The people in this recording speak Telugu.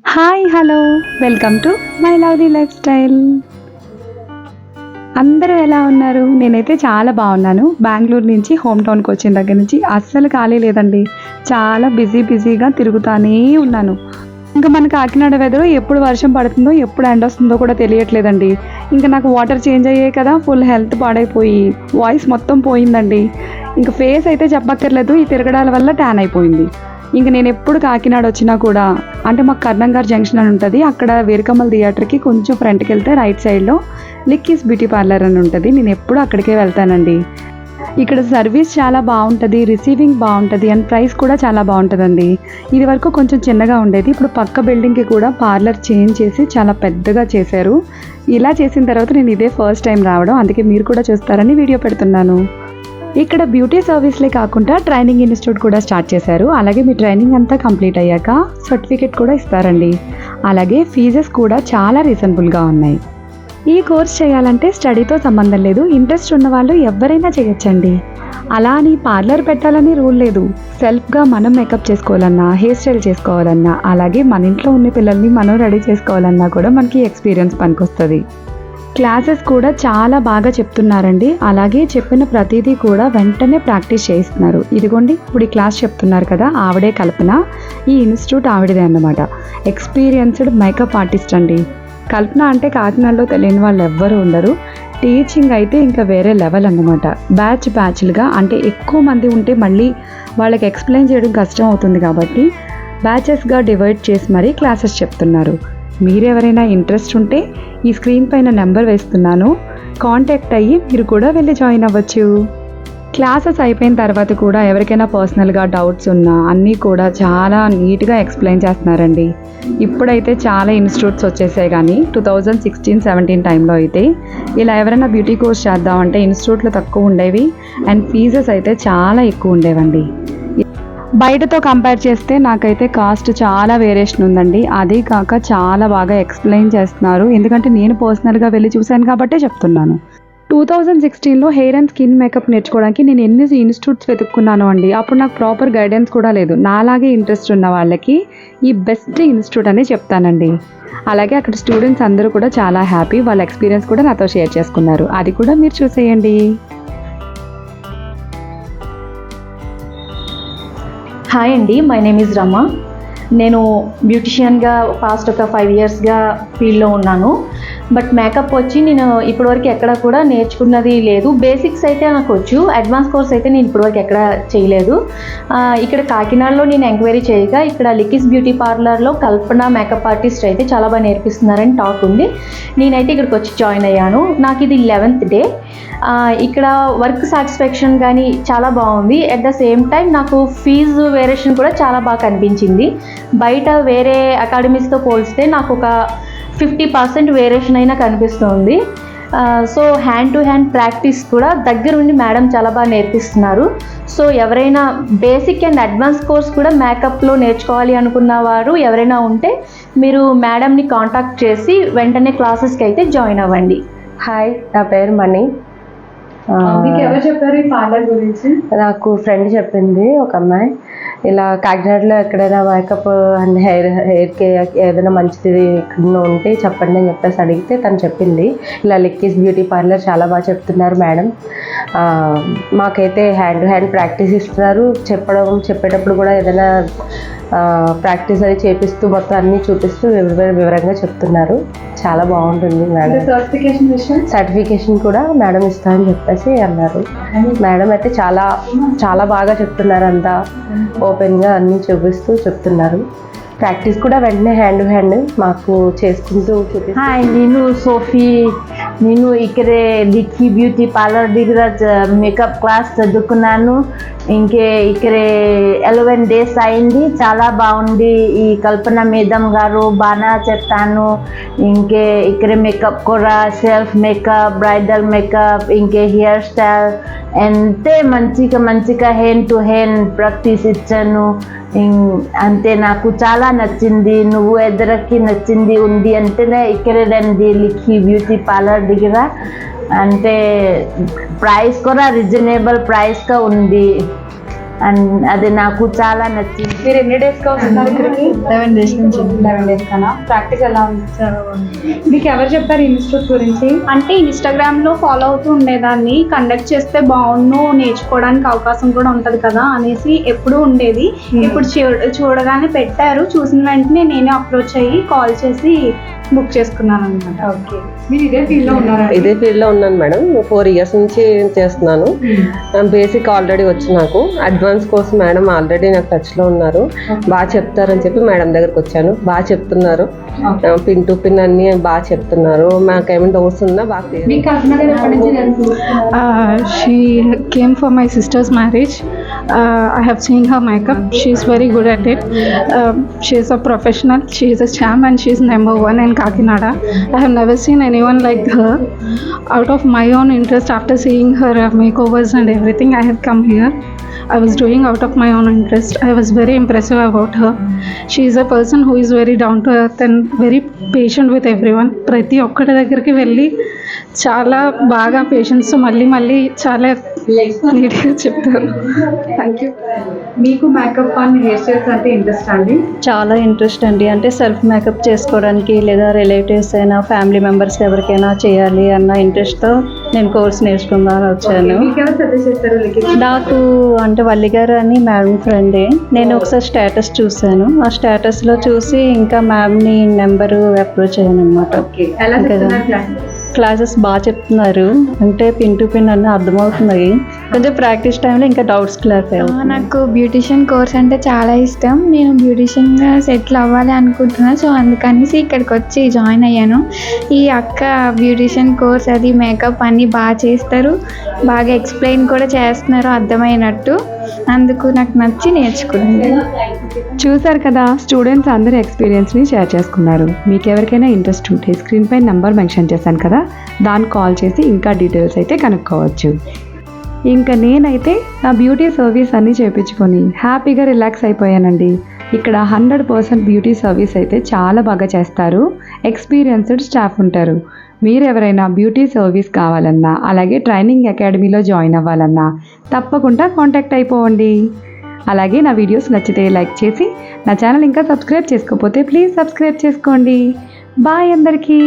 Hi hello. Welcome to my lovely life style. అందరూ ఎలా ఉన్నారు? నేనైతే చాలా బాగున్నాను. బెంగళూరు నుంచి హోమ్ టౌన్కి వచ్చిన దగ్గర నుంచి అస్సలు ఖాళీ లేదండి. చాలా బిజీ బిజీగా తిరుగుతానే ఉన్నాను. ఇంకా మన కాకినాడ వెదరు ఎప్పుడు వర్షం పడుతుందో ఎప్పుడు ఎండ వస్తుందో కూడా తెలియట్లేదండి. ఇంకా నాకు వాటర్ చేంజ్ అయ్యాయి కదా ఫుల్ హెల్త్ పాడైపోయి వాయిస్ మొత్తం పోయిందండి. ఇంకా ఫేస్ అయితే చెప్పక్కర్లేదు ఈ తిరగడాల వల్ల ట్యాన్ అయిపోయింది. ఇంక నేను ఎప్పుడు కాకినాడ వచ్చినా కూడా అంటే మాకు కర్ణంగారు జంక్షన్ అని ఉంటుంది అక్కడ వీరకమల్ థియేటర్కి కొంచెం ఫ్రంట్కి వెళ్తే రైట్ సైడ్లో లిక్కీస్ బ్యూటీ పార్లర్ అని ఉంటుంది నేను ఎప్పుడు అక్కడికే వెళ్తానండి. ఇక్కడ సర్వీస్ చాలా బాగుంటుంది రిసీవింగ్ బాగుంటుంది అండ్ ప్రైస్ కూడా చాలా బాగుంటుందండి. ఇది వరకు కొంచెం చిన్నగా ఉండేది ఇప్పుడు పక్క బిల్డింగ్కి కూడా పార్లర్ చేంజ్ చేసి చాలా పెద్దగా చేశారు. ఇలా చేసిన తర్వాత నేను ఇదే ఫస్ట్ టైం రావడం అందుకే మీరు కూడా చూస్తారని వీడియో పెడుతున్నాను. ఇక్కడ బ్యూటీ సర్వీస్లే కాకుండా ట్రైనింగ్ ఇన్స్టిట్యూట్ కూడా స్టార్ట్ చేశారు. అలాగే మీ ట్రైనింగ్ అంతా కంప్లీట్ అయ్యాక సర్టిఫికేట్ కూడా ఇస్తారండి. అలాగే ఫీజెస్ కూడా చాలా రీజనబుల్గా ఉన్నాయి. ఈ కోర్స్ చేయాలంటే స్టడీతో సంబంధం లేదు. ఇంట్రెస్ట్ ఉన్న వాళ్ళు ఎవరైనా చేయొచ్చండి. అలా అని పార్లర్ పెట్టాలని రూల్ లేదు. సెల్ఫ్గా మనం మేకప్ చేసుకోవాలన్నా హెయిర్ స్టైల్ చేసుకోవాలన్నా అలాగే మన ఇంట్లో ఉన్న పిల్లల్ని మనం రెడీ చేసుకోవాలన్నా కూడా మనకి ఎక్స్పీరియన్స్ పనికొస్తుంది. క్లాసెస్ కూడా చాలా బాగా చెప్తున్నారండి. అలాగే చెప్పిన ప్రతిదీ కూడా వెంటనే ప్రాక్టీస్ చేయిస్తున్నారు. ఇదిగోండి ఇప్పుడు ఈ క్లాస్ చెప్తున్నారు కదా ఆవిడే కల్పన. ఈ ఇన్స్టిట్యూట్ ఆవిడదే అన్నమాట. ఎక్స్పీరియన్స్డ్ మేకప్ ఆర్టిస్ట్ అండి. కల్పన అంటే కాకినాడలో తెలియని వాళ్ళు ఎవ్వరూ ఉండరు. టీచింగ్ అయితే ఇంకా వేరే లెవెల్ అన్నమాట. బ్యాచ్ బ్యాచ్లుగా అంటే ఎక్కువ మంది ఉంటే మళ్ళీ వాళ్ళకి ఎక్స్ప్లెయిన్ చేయడం కష్టం అవుతుంది కాబట్టి బ్యాచెస్గా డివైడ్ చేసి మరీ క్లాసెస్ చెప్తున్నారు. మీరెవరైనా ఇంట్రెస్ట్ ఉంటే ఈ స్క్రీన్ పైన నెంబర్ వేస్తున్నాను. కాంటాక్ట్ అయ్యి మీరు కూడా వెళ్ళి జాయిన్ అవ్వచ్చు. క్లాసెస్ అయిపోయిన తర్వాత కూడా ఎవరికైనా పర్సనల్గా డౌట్స్ ఉన్నా అన్నీ కూడా చాలా నీట్గా ఎక్స్ప్లెయిన్ చేస్తున్నారండి. ఇప్పుడైతే చాలా ఇన్స్టిట్యూట్స్ వచ్చేసాయి కానీ టూ థౌజండ్ సిక్స్టీన్ సెవెంటీన్ టైంలో అయితే ఇలా ఎవరైనా బ్యూటీ కోర్స్ చేద్దామంటే ఇన్స్టిట్యూట్లు తక్కువ ఉండేవి అండ్ ఫీజెస్ అయితే చాలా ఎక్కువ ఉండేవండి. బయటతో కంపేర్ చేస్తే నాకైతే కాస్ట్ చాలా వేరియేషన్ ఉందండి. అదే కాక చాలా బాగా ఎక్స్ప్లెయిన్ చేస్తున్నారు. ఎందుకంటే నేను పర్సనల్గా వెళ్ళి చూశాను కాబట్టే చెప్తున్నాను. టూ థౌజండ్ సిక్స్టీన్లో హెయిర్ అండ్ స్కిన్ మేకప్ నేర్చుకోవడానికి నేను ఎన్ని ఇన్స్టిట్యూట్స్ వెతుక్కున్నాను అండి. అప్పుడు నాకు ప్రాపర్ గైడెన్స్ కూడా లేదు. నాలాగే ఇంట్రెస్ట్ ఉన్న వాళ్ళకి ఈ బెస్ట్ ఇన్స్టిట్యూట్ అనే చెప్తానండి. అలాగే అక్కడ స్టూడెంట్స్ అందరూ కూడా చాలా హ్యాపీ వాళ్ళ ఎక్స్పీరియన్స్ కూడా నాతో షేర్ చేసుకున్నారు. అది కూడా మీరు చూసేయండి. హాయ్ అండి మై నేమ్ ఈజ్ రమ నేను బ్యూటిషియన్గా పాస్ట్ ఒక ఫైవ్ ఇయర్స్గా ఫీల్డ్లో ఉన్నాను. బట్ మేకప్ వచ్చి నేను ఇప్పటివరకు ఎక్కడ కూడా నేర్చుకున్నది లేదు. బేసిక్స్ అయితే నాకు వచ్చు. అడ్వాన్స్ కోర్స్ అయితే నేను ఇప్పటివరకు ఎక్కడ చేయలేదు. ఇక్కడ కాకినాడలో నేను ఎంక్వైరీ చేయగా ఇక్కడ లికిస్ బ్యూటీ పార్లర్లో కల్పన మేకప్ ఆర్టిస్ట్ అయితే చాలా బాగా నేర్పిస్తున్నారని టాక్ ఉంది. నేనైతే ఇక్కడికి వచ్చి జాయిన్ అయ్యాను. నాకు ఇది లెవెన్త్ డే ఇక్కడ వర్క్ సాటిస్ఫాక్షన్ కానీ చాలా బాగుంది. అట్ ద సేమ్ టైం నాకు ఫీజు వేరియేషన్ కూడా చాలా బాగా కనిపించింది. బయట వేరే అకాడమీస్తో పోలిస్తే నాకు ఒక ఫిఫ్టీ పర్సెంట్ వేరియేషన్ అయినా కనిపిస్తుంది. So hand to hand practice కూడా దగ్గరుండి మేడం చాలా బాగా నేర్పిస్తున్నారు. సో ఎవరైనా బేసిక్ అండ్ అడ్వాన్స్ కోర్స్ కూడా మేకప్లో నేర్చుకోవాలి అనుకున్న వారు ఎవరైనా ఉంటే మీరు మేడంని కాంటాక్ట్ చేసి వెంటనే క్లాసెస్కి అయితే జాయిన్ అవ్వండి. హాయ్ నా పేరు మణి. చెప్పారు ఈ పార్లర్ గురించి? నాకు ఫ్రెండ్ చెప్పింది ఒక అమ్మాయి. ఇలా కాకినాడలో ఎక్కడైనా మేకప్ అండ్ హెయిర్ హెయిర్కి ఏదైనా మంచిది ఇక్కడ ఉంటే చెప్పండి అని చెప్పేసి అడిగితే తను చెప్పింది. ఇలా లిక్కీస్ బ్యూటీ పార్లర్ చాలా బాగా చెప్తున్నారు మేడం. మాకైతే హ్యాండ్ టు హ్యాండ్ ప్రాక్టీస్ ఇస్తున్నారు. చెప్పడం చెప్పేటప్పుడు కూడా ఏదైనా ప్రాక్టీస్ అది చేపిస్తూ మొత్తం అన్నీ చూపిస్తూ వివర- వివరంగా చెప్తున్నారు. చాలా బాగుంటుంది మేడం. సర్టిఫికేషన్ విషయం? సర్టిఫికేషన్ కూడా మేడం ఇస్తామని చెప్పేసి అన్నారు. మేడం అయితే చాలా చాలా బాగా చెప్తున్నారు అంతా ఓపెన్గా అన్నీ చూపిస్తూ చెప్తున్నారు. ప్రాక్టీస్ కూడా వెంటనే హ్యాండ్ టు హ్యాండ్ మాకు చేసుకుంటూ హాయ్ నేను సోఫీ. నేను ఇక్కడే లిక్కీ బ్యూటీ పార్లర్ దగ్గర మేకప్ క్లాస్ చదువుకున్నాను. ఇంకే ఇక్కడే ఎలవెన్ డేస్ అయింది. చాలా బాగుంది ఈ కల్పన మేధం గారు బాగా చెప్తాను ఇంకే ఇక్కడ మేకప్ కూడా సెల్ఫ్ మేకప్ బ్రైడల్ మేకప్ ఇంకే హెయిర్ స్టైల్ అంతే మంచిగా మంచిగా హ్యాండ్ టు హ్యాండ్ ప్రాక్టీస్ ఇచ్చాను. అంతే నాకు చాలా నచ్చింది. నువ్వు ఎదురకి నచ్చింది ఉంది అంటేనే ఇక్కడ రండి లిఖి బ్యూటీ పార్లర్ దగ్గర. అంటే ప్రైస్ కూడా రీజనబుల్ ప్రైస్గా ఉంది. అండ్ అది నాకు చాలా నచ్చింది. మీరు ఎన్ని డేస్గా వస్తున్నారు ఇక్కడికి లెవెన్ డేస్ నుంచి. లెవెన్ డేస్ కన్నా? ప్రాక్టీస్ ఎలా ఉంది? మీకు ఎవరు చెప్పారు ఇన్స్టిట్యూట్ గురించి? అంటే ఇన్స్టాగ్రామ్లో ఫాలో అవుతూ ఉండేదాన్ని. కండక్ట్ చేస్తే బాగుండు నేర్చుకోవడానికి అవకాశం కూడా ఉంటది కదా అనేసి ఎప్పుడూ ఉండేది. ఇప్పుడు చూ- చూడగానే పెట్టారు. చూసిన వెంటనే నేనే అప్రోచ్ అయ్యి కాల్ చేసి బుక్ చేసుకున్నాను అనమాట ఓకే. మీరు ఇదే ఫీల్డ్లో ఉన్నారా? ఇదే ఫీల్డ్లో ఉన్నాను మేడం. ఫోర్ ఇయర్స్ నుంచి చేస్తున్నాను. బేసిక్ ఆల్రెడీ వచ్చు నాకు. అడ్వాన్స్ కోసం మేడం ఆల్రెడీ నాకు టచ్లో ఉన్నారు బాగా చెప్తారని చెప్పి మేడం దగ్గరకు వచ్చాను బాగా చెప్తున్నారు పిన్ టు పిన్ అన్ని బాగా చెప్తున్నారు మాకేమైనా డౌట్స్ ఉన్నా బాగా clear మీకు కాకినాడ ఎప్పటి నుంచి తెలుసు Uh, she came for my sister's marriage. Uh, I have seen her makeup. She's very good at it. Um, she is a professional. She is a champ and she is number one in Kakinada. I have never seen anyone like her. Out of my own interest, after seeing her uh, makeovers and everything, I have come here. I was doing out of my own interest. I was very impressive about her. She is a person who is very down to earth and very patient with everyone. ప్రతి ఒక్కటి దగ్గరికి వెళ్ళి చాలా బాగా పేషెంట్స్ మళ్ళీ మళ్ళీ చాలా నీట్గా చెప్తారు థ్యాంక్ యూ మీకు మేకప్ అండ్ హెయిర్ స్టైల్స్ అంటే ఇంట్రెస్ట్ అండి చాలా ఇంట్రెస్ట్ అండి అంటే సెల్ఫ్ మేకప్ చేసుకోవడానికి లేదా రిలేటివ్స్ అయినా ఫ్యామిలీ మెంబర్స్ ఎవరికైనా చేయాలి అన్న ఇంట్రెస్ట్తో నేను కోర్స్ నేర్చుకుందామని వచ్చాను. నాకు అంటే వల్లి గారు అని మ్యామ్ ఫ్రెండే. నేను ఒకసారి స్టేటస్ చూశాను. ఆ స్టేటస్లో చూసి ఇంకా మ్యామ్ని నెంబరు అప్రోచ్ అయ్యాను అనమాట క్లాసెస్ బాగా చెప్తున్నారు. అంటే పిన్ టు పిన్ అన్నీ అర్థమవుతున్నాయి. కొంచెం ప్రాక్టీస్ టైంలో ఇంకా డౌట్స్ క్లారిఫై నాకు బ్యూటిషియన్ కోర్స్ అంటే చాలా ఇష్టం. నేను బ్యూటిషియన్గా సెటిల్ అవ్వాలి అనుకుంటున్నా. సో అందుకనేసి ఇక్కడికి వచ్చి జాయిన్ అయ్యాను. ఈ అక్క బ్యూటిషియన్ కోర్స్ అది మేకప్ అన్నీ బాగా చేస్తారు. బాగా ఎక్స్ప్లెయిన్ కూడా చేస్తున్నారు అర్థమైనట్టు. అందుకు నాకు నచ్చి నేర్చుకున్నాను. చూసారు కదా స్టూడెంట్స్ అందరి ఎక్స్పీరియన్స్ని షేర్ చేసుకున్నారు. మీకు ఎవరికైనా ఇంట్రెస్ట్ ఉంటే స్క్రీన్ పై నెంబర్ మెన్షన్ చేశాను కదా దాన్ని కాల్ చేసి ఇంకా డీటెయిల్స్ అయితే కనుక్కోవచ్చు. ఇంకా నేనైతే నా బ్యూటీ సర్వీస్ అన్నీ చేయించుకొని హ్యాపీగా రిలాక్స్ అయిపోయానండి. ఇక్కడ హండ్రెడ్ పర్సెంట్ బ్యూటీ సర్వీస్ అయితే చాలా బాగా చేస్తారు. ఎక్స్పీరియన్స్డ్ స్టాఫ్ ఉంటారు. మీరు ఎవరైనా బ్యూటీ సర్వీస్ కావాలన్నా అలాగే ట్రైనింగ్ అకాడమీలో జాయిన్ అవ్వాలన్నా తప్పకుండా కాంటాక్ట్ అయిపోవండి. అలాగే నా వీడియోస్ నచ్చితే లైక్ చేసి నా ఛానల్ ఇంకా సబ్స్క్రైబ్ చేసుకోకపోతే ప్లీజ్ సబ్స్క్రైబ్ చేసుకోండి. బాయ్ అందరికీ.